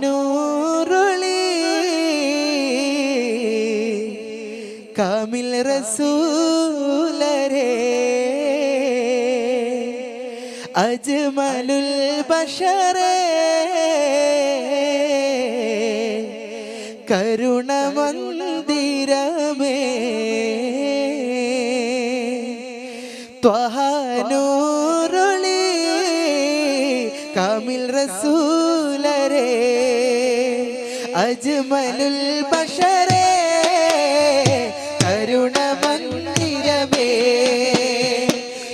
ത്വഹാനൂറുളി കാമിൽ റസൂലരേ അജ്മലുൽ ബഷറേ കരുണമന്ദിരമേ ത്വഹാനൂറുളി കാമിൽ റസൂലരേ അജ്മലുൽ ബഷറേ കരുണ മന്ദിരമേ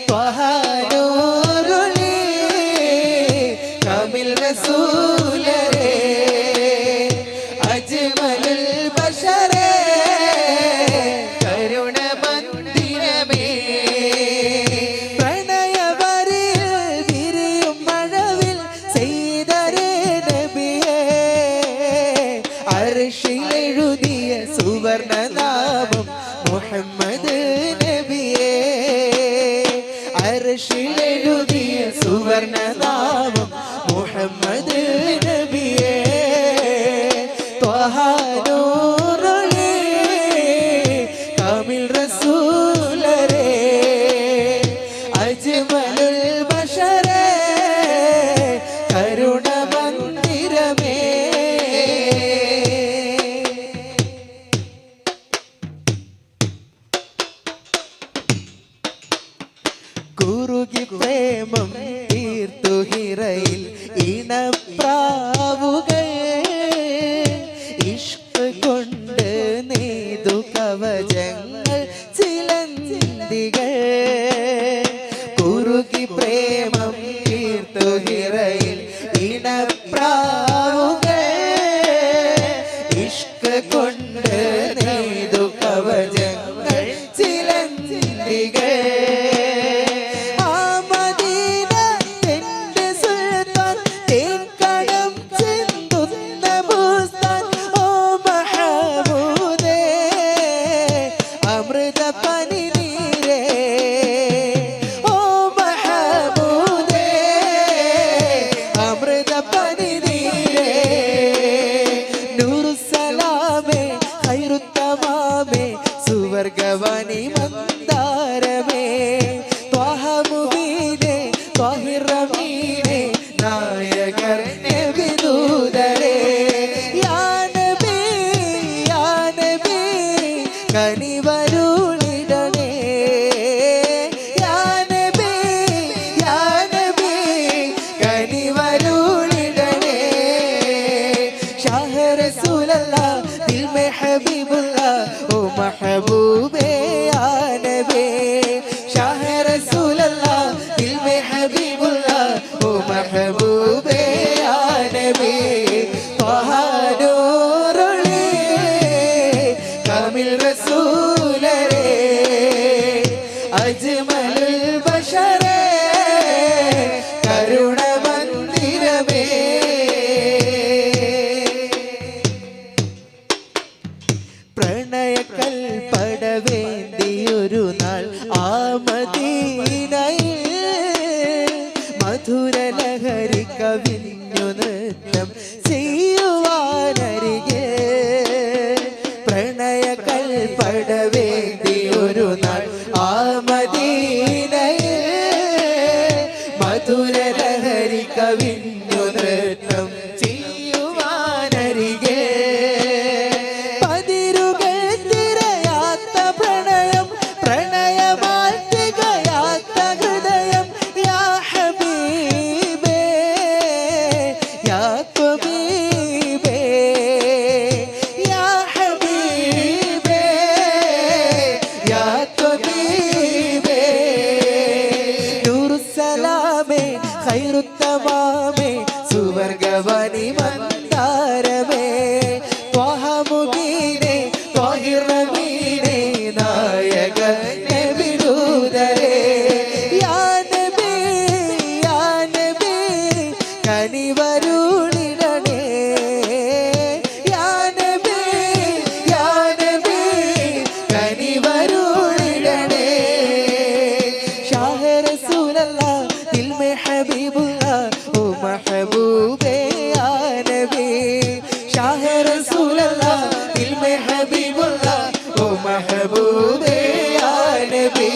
ത്വഹാനൂറുളി മുഹമ്മദ് നബിയെ. അർഷിലെഴുതിയ സുവർണതാവം മുഹമ്മദ് നബിയെ. ത്വഹാനൂറുളി കാമിൽ തീർത്തു ഇണപ്രാവുക. ഇഷ്ക് കൊണ്ട് നീതു കവചങ്ങൾ ചിലന്തികൾ കുറുകി പ്രേമം തീർത്തു ഹിറയിൽ ഇണപ്രാവുകൾ ഇഷ്ക് കൊണ്ട് ഹബീബുല്ലാ ഓ മഹബൂബേ യാ നബി. ഷാഹ റസൂലല്ലാ ദിൽ മേ ഹബീബുല്ലാ ഓ മഹബൂബേ യാ നബി. ത്വഹാനൂറുളി കാമിൽ റസൂലരേ. അജ്മലുൽ ബഷറേ പ്രണയ കൽപ്പടവേണ്ടിയൊരു നാൾ ആ മദീനയിൽ മധുര ലഹരി കവിഞ്ഞു നൃത്തം ചെയ്യുവാനരികെ പ്രണയ കൽപ്പടവേണ്ടിയൊരു നാൾ ആ മദീനയിൽ മധുര ലഹരി കവിഞ്ഞു ഖൈറുത്തമാമേ സുവർഗവനി ഹബീബ് ഓ മഹബൂബേ ആ നബി ഷാഹ റസൂലല്ലാ ദിൽ മേ ഹബീബുല്ലാ ഓ മഹബൂബേ ആ നബി